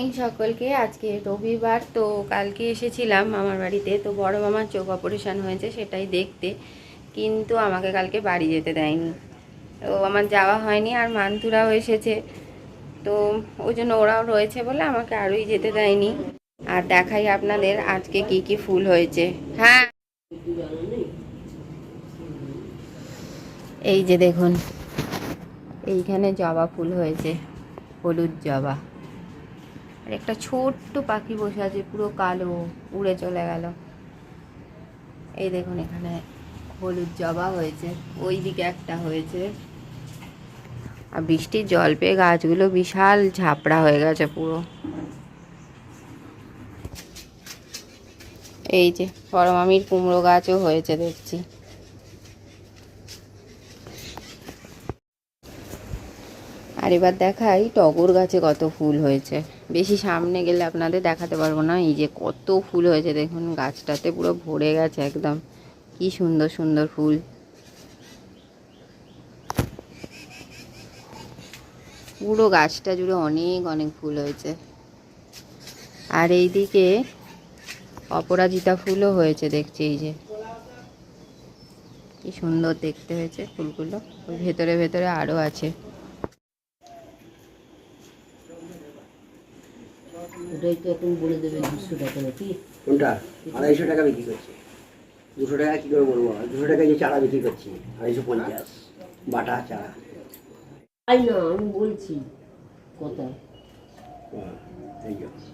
Morning সকলকে। আজকে রবিবার, তো কালকে এসেছিলাম আমার বাড়িতে। তো বড় মামার চোখ অপারেশান হয়েছে সেটাই দেখতে। কিন্তু আমাকে কালকে বাড়ি যেতে দেয়নি। তো আমার যাওয়া হয়নি আর মান্তুরাও এসেছে। তো ওই জন্য ওরাও রয়েছে বলে আমাকে আরোই যেতে দেয়নি। আর দেখাই আপনাদের আজকে কি কি ফুল হয়েছে। হ্যাঁ। এই যে দেখুন, এইখানে জবা ফুল হয়েছে, হলুদ জবা। আর একটা ছোট্ট পাখি বসে আছে, পুরো কালো, উড়ে চলে গেল। এই দেখুন, এখানে হলুদ জবা হয়েছে ওই দিকে একটা হয়েছে। আর বৃষ্টির জল পেয়ে গাছগুলো বিশাল ঝাপড়া হয়ে গেছে পুরো। এই যে পরমামির কুমড়ো গাছও হয়েছে, দেখছি। আর এবার দেখাই টগর গাছে কত ফুল হয়েছে। বেশি সামনে গেলে আপনাদের দেখাতে পারব না। এই যে কত ফুল হয়েছে দেখুন, গাছটাতে পুরো ভরে গেছে একদম। কি সুন্দর সুন্দর ফুল। পুরো গাছটা জুড়ে অনেক অনেক ফুল হয়েছে। আর এইদিকে অপরাজিতা ফুলও হয়েছে, দেখছি এই যে। কি সুন্দর দেখতে হয়েছে ফুলগুলো। ওই ভেতরে ভেতরে আরও আছে। ওটাই তো এখন বলে দেবে দুশো টাকা নাকি? কোনটা? আড়াইশো টাকা বিক্রি করছি। দুশো টাকা কী করে বলব? দুশো টাকায় যে চারা বিক্রি করছি আড়াইশো পঞ্চাশ। বাটা চারা। তাই না আমি বলছি। কোথায় হ্যাঁ,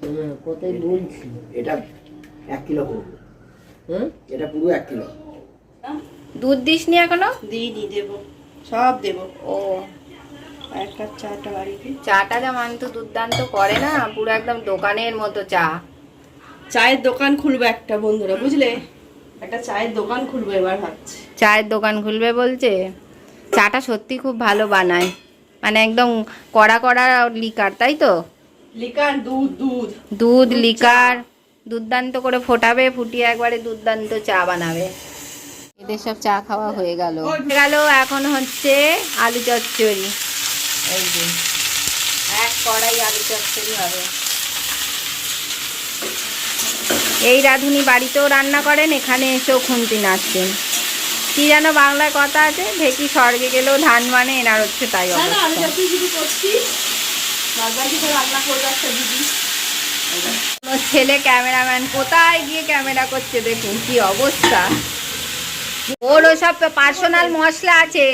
হ্যাঁ কোথায় বলছি। এটা এক কিলো পড়বে হ্যাঁ? এটা পুরো এক কিলো। দুধ দিসনি এখনও? দিইনি দেবো। সব দেবো। ও। এক কাপ চাটা বাড়িতে। চাটা যা মান তো দুর্দান্ত করে না পুরো একদম দোকানের মতো চা। চায়ের দোকান খুলবো একটা বন্ধুরা বুঝলে? একটা চায়ের দোকান খুলবো এবার ভাবছি। চায়ের দোকান খুলবে বলছে? চাটা সত্যি খুব ভালো বানায়। মানে একদম কড়া কড়া লিকার তাই তো? লিকার দুধ দুধ। দুধ লিকার দুর্দান্ত করে ফোটাবে ফুটিয়ে একবারে দুর্দান্ত চা বানাবে। এদের সব চা খাওয়া হয়ে গেল। গেল এখন হচ্ছে আলু চচ্চড়ি। এই যে এক কড়াই আলু চচ্চড়ি হবে। এই রাঁধুনি বাড়িতেও রান্না করেন এখানে এসেও খুন্তি নাচছেন। কি যেন বাংলায় কথা আছে ঢেকি স্বর্গে গেলেও ধান মানে এনার হচ্ছে তাই ছেলে ক্যামেরাম্যান কোথায় গিয়ে ক্যামেরা করছে দেখুন কি অবস্থা। ওর ওসব পার্সোনাল মশলা আছে।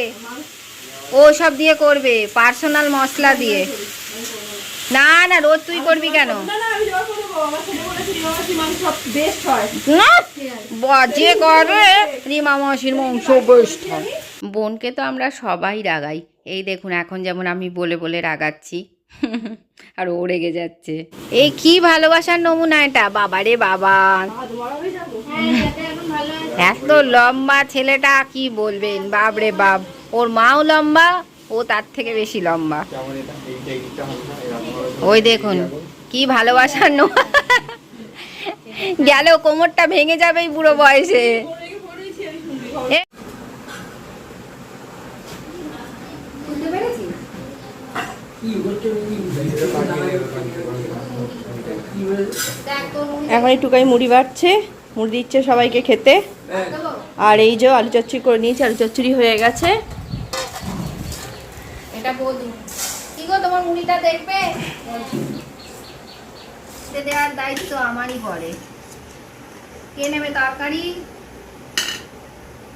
ও সব দিয়ে করবে পার্সোনাল মশলা দিয়ে। না না রোজ তুই করবি কেন? হয়। যে করবে রিমা মাসির মাংস বেস্ট হয়। বোনকে তো আমরা সবাই রাগাই। এই দেখুন এখন যেমন আমি বলে বলে রাগাচ্ছি আর ও রেগে যাচ্ছে। এই কি ভালোবাসার নমুনা এটা বাবা রে বাবা। এত লম্বা ছেলেটা কি বলবেন বাপ রে বাপ। ওর মাও লম্বা, ও তার থেকে বেশি লম্বা। ওই দেখুন, কি ভালোবাসার নো গেল, কোমরটা ভেঙে যাবে বুড়ো বয়সে। এখন একটুকাই মুড়ি বাড়ছে, মুড়ি দিচ্ছে সবাইকে খেতে। আর এই যে আলু চচ্চড়ি করে নিয়েছি আলু চচ্চড়ি হয়ে গেছে। এটা বৌদি কি গো তোমার মুড়িটা দেখবে? দেওয়ার দায়িত্ব আমারই পড়ে। কে নেবে তরকারি?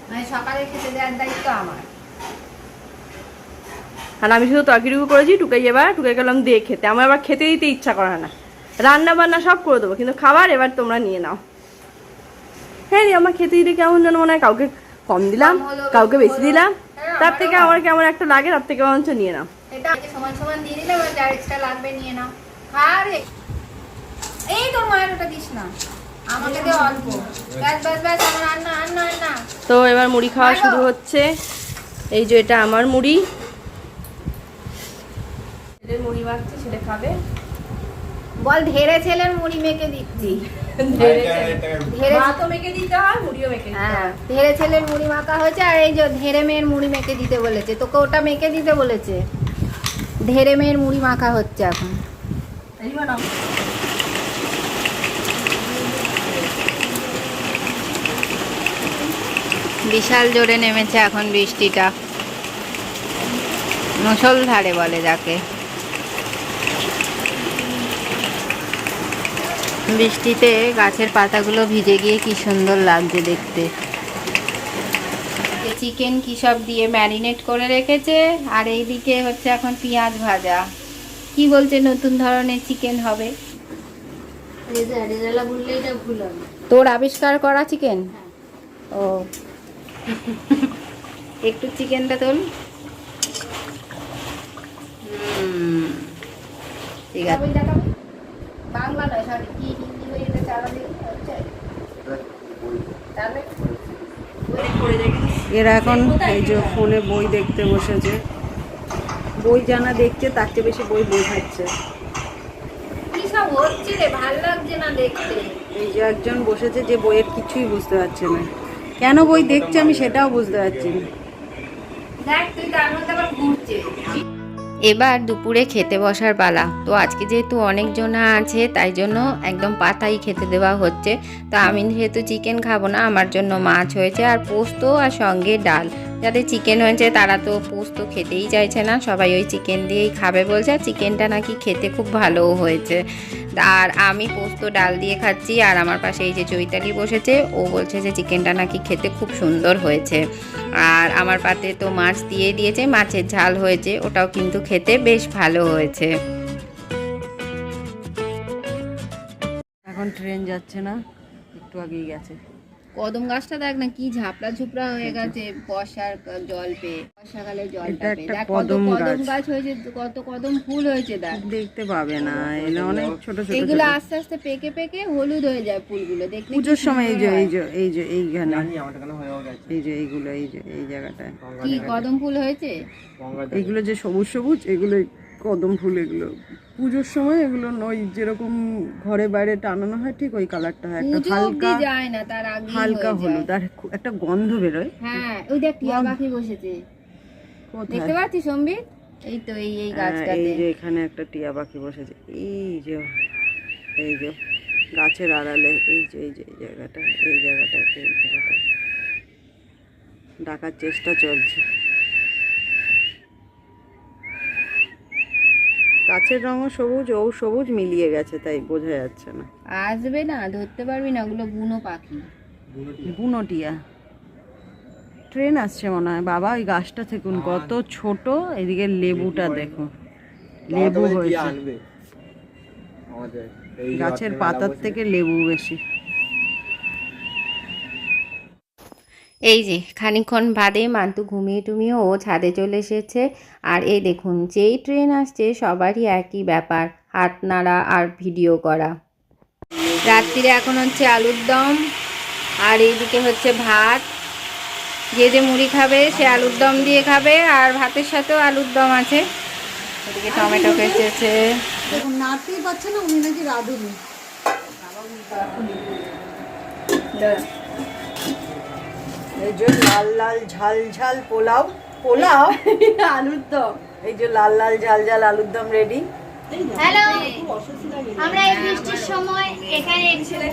মানে সকালে খেতে দেওয়ার দায়িত্ব আমার। আর আমি শুধু তরকারিটুকু করেছি টুকাই এবার টুকাই গেলাম দিয়ে খেতে। আমার আবার খেতে দিতে ইচ্ছা করে না। রান্না বান্না সব করে দেবো কিন্তু খাবার এবার তোমরা নিয়ে নাও। হ্যাঁ রে আমার খেতে দিতে কেমন যেন মনে হয় কাউকে কম দিলাম কাউকে বেশি দিলাম। তার থেকে আমার কেমন একটা লাগে তার থেকে বরঞ্চ নিয়ে নাও। এটা সমান সমান দিয়ে দিলে এবার যার এক্সট্রা লাগবে নিয়ে নাও। আরে এই তোর মায়ের ওটা দিস না। আমাকে দে অল্প। ব্যাস ব্যাস ব্যাস আমার রান্না রান্না রান্না তো এবার মুড়ি খাওয়া শুরু হচ্ছে। এই যে এটা আমার মুড়ি। ছেলের মুড়ি মাখছে সেটা খাবে। বল ধেরে ছেলের মুড়ি মেখে দিচ্ছি। ধেরে ধেরে মেখে দিতে হয় মুড়িও মেখে হ্যাঁ হয়। ছেলের মুড়ি মাখা হয়েছে আর এই যে ধেরে মেয়ের মুড়ি মেখে দিতে বলেছে তোকে ওটা মেখে দিতে বলেছে। ধেরে মেয়ের মুড়ি মাখা হচ্ছে এখন। বিশাল জোরে নেমেছে এখন বৃষ্টিটা। মুসলধারে বলে যাকে। বৃষ্টিতে গাছের পাতাগুলো ভিজে গিয়ে কি সুন্দর লাগছে দেখতে। চিকেন কি সব দিয়ে ম্যারিনেট করে রেখেছে আর এইদিকে হচ্ছে এখন পেঁয়াজ ভাজা। কি বলছে নতুন ধরনের চিকেন হবে? তোর আবিষ্কার করা চিকেন ও। একটু চিকেনটা তোল। ঠিক আছে। বাংলা নয় সরি কি? এরা এখন এই যে ফোনে বই দেখতে বসেছে। বই জানা দেখছে তার চেয়ে বেশি বই বোঝাচ্ছে। এই যে একজন বসেছে যে বইয়ের কিছুই বুঝতে পারছে না। কেন বই দেখছে আমি সেটাও বুঝতে পারছি না। দেখ তুই তার মধ্যে আবার ঘুরছে। এবার দুপুরে খেতে বসার পালা। তো আজকে যেহেতু অনেকজনা আছে, তাই জন্য একদম পাতাই খেতে দেওয়া হচ্ছে। তো আমি যেহেতু চিকেন খাব না, আমার জন্য মাছ হয়েছে আর পোস্ত আর সঙ্গে ডাল। যাদের চিকেন হয়েছে, তারা তো পোস্ত খেতেই চাইছে না। সবাই ওই চিকেন দিয়েই খাবে বলছে, আর চিকেনটা নাকি খেতে খুব ভালোও হয়েছে। আর আমি পোস্ত ডাল দিয়ে খাচ্ছি, আর আমার পাশে এই যে চৈতালি বসেছে, ও বলছে যে চিকেনটা নাকি খেতে খুব সুন্দর হয়েছে। আর আমার পাতে তো মাছ দিয়ে দিয়েছে, মাছের ঝাল হয়েছে, ওটাও কিন্তু খেতে বেশ ভালো হয়েছে। এখন ট্রেন যাচ্ছে না, একটু আগেই গেছে। কদম গাছটা দেখ না কি ঝাপড়া ঝুপড়া হয়ে গেছে বর্ষার জল পেয়ে বর্ষাকালে জলটা পেয়ে। দেখ কত কদম কদম গাছ। হয়েছে কত কদম ফুল হয়েছে দেখ। দেখতে পাবে না অনেক ছোট ছোট এগুলো আস্তে আস্তে পেকে পেকে হলুদ হয়ে যায় ফুলগুলো দেখলে পুজোর সময় এই যে এই। যে এই যে এইখানে। এই যে এইগুলো এই যে এই জায়গাটায়। কি কদম ফুল হয়েছে? এগুলো যে সবুজ সবুজ এগুলো কদম ফুল এগুলো। পুজোর সময় এগুলো ওই যেরকম ঘরে বাইরে টানানো হয় ঠিক ওই কালারটা হয়। একটা হালকা যায় না তার আগে হালকা হলুদ আর খু- একটা গন্ধ বেরোয়। হ্যাঁ ওই দেখ টিয়া পাখি বসেছে। দেখতে পাচ্ছিস সম্বিত এই তো এই এই হ্যাঁ, এই যে এখানে একটা টিয়া পাখি বসেছে। এই যে এই যে গাছের আড়ালে এই যে এই যে এই জায়গাটা এই জায়গাটা এই জায়গাটা। ডাকার চেষ্টা চলছে। গাছের রঙও সবুজ ও সবুজ মিলিয়ে গেছে তাই বোঝা যাচ্ছে না। আসবে না ধরতে পারবি না ওগুলো বুনো পাখি। বুনো টিয়া ট্রেন আসছে মনে হয়। বাবা ওই গাছটা থেকুন কত ছোট। এদিকে লেবুটা দেখো। লেবু হয়েছে। গাছের পাতার থেকে লেবু বেশি। এই যে খানিকক্ষণ বাদে মান্তু ঘুমিয়ে টুমিয়ে ও ছাদে চলে এসেছে। আর এই দেখুন যেই ট্রেন আসছে সবারই একই ব্যাপার হাত নাড়া আর ভিডিও করা। রাত্রিরে এখন হচ্ছে আলুর দম আর এইদিকে হচ্ছে ভাত। যে যে মুড়ি খাবে সে আলুর দম দিয়ে খাবে আর ভাতের সাথেও আলুর দম আছে। এদিকে টমেটো নাড়তেই পারছে না উনি নাকি রাঁধুনি। এই যে লাল লাল ঝাল ঝাল পোলাও পোলাও। আলুর দম এই যে লাল লাল ঝাল ঝাল আলুর দম রেডি হ্যালো আমরা এই বৃষ্টির সময় এখানে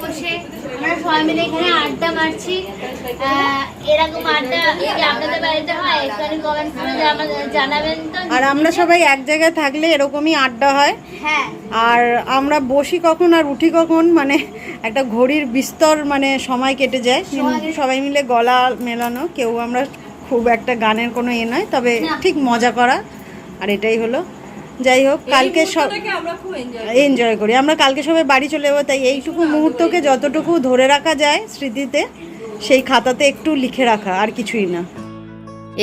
বসে আমরা সবাই মিলে এখানে আড্ডা মারছি। এরকম আড্ডা যদি আপনাদের বাড়িতে হয়? কমেন্ট করে জানাবেন তো। আর আমরা সবাই এক জায়গায় থাকলে এরকমই আড্ডা হয়। হ্যাঁ। আর আমরা বসি কখন আর উঠি কখন মানে একটা ঘড়ির বিস্তর মানে সময় কেটে যায়। সবাই মিলে গলা মেলানো কেউ আমরা খুব একটা গানের কোনো এ নয় তবে ঠিক মজা করা। আর এটাই হলো যাই হোক কালকে সব এনজয় এনজয় করি। আমরা কালকে সবাই বাড়ি চলে যাব তাই এইটুকু মুহূর্তকে যতটুকু ধরে রাখা যায় স্মৃতিতে সেই খাতাতে একটু লিখে রাখা আর কিছুই না।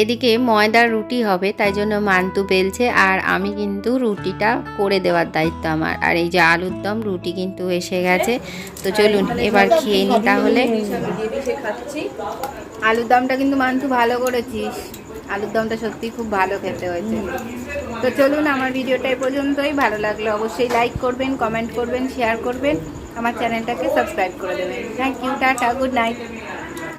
এদিকে ময়দার রুটি হবে তাই জন্য মান্তু বেলছে আর আমি কিন্তু রুটিটা করে দেওয়ার দায়িত্ব আমার। আর এই যে আলুর দম রুটি কিন্তু এসে গেছে। তো চলুন এবার খেয়ে নি তাহলে। আলুর দমটা কিন্তু মান্তু ভালো করেছিস। আলুর দমটা সত্যি খুব ভালো খেতে হয়েছে। তো চলুন আমার ভিডিওটা এ পর্যন্তই। ভালো লাগল অবশ্যই লাইক করবেন কমেন্ট করবেন শেয়ার করবেন। আমার চ্যানেলটাকে সাবস্ক্রাইব করে দেবেন। Thank you tata good night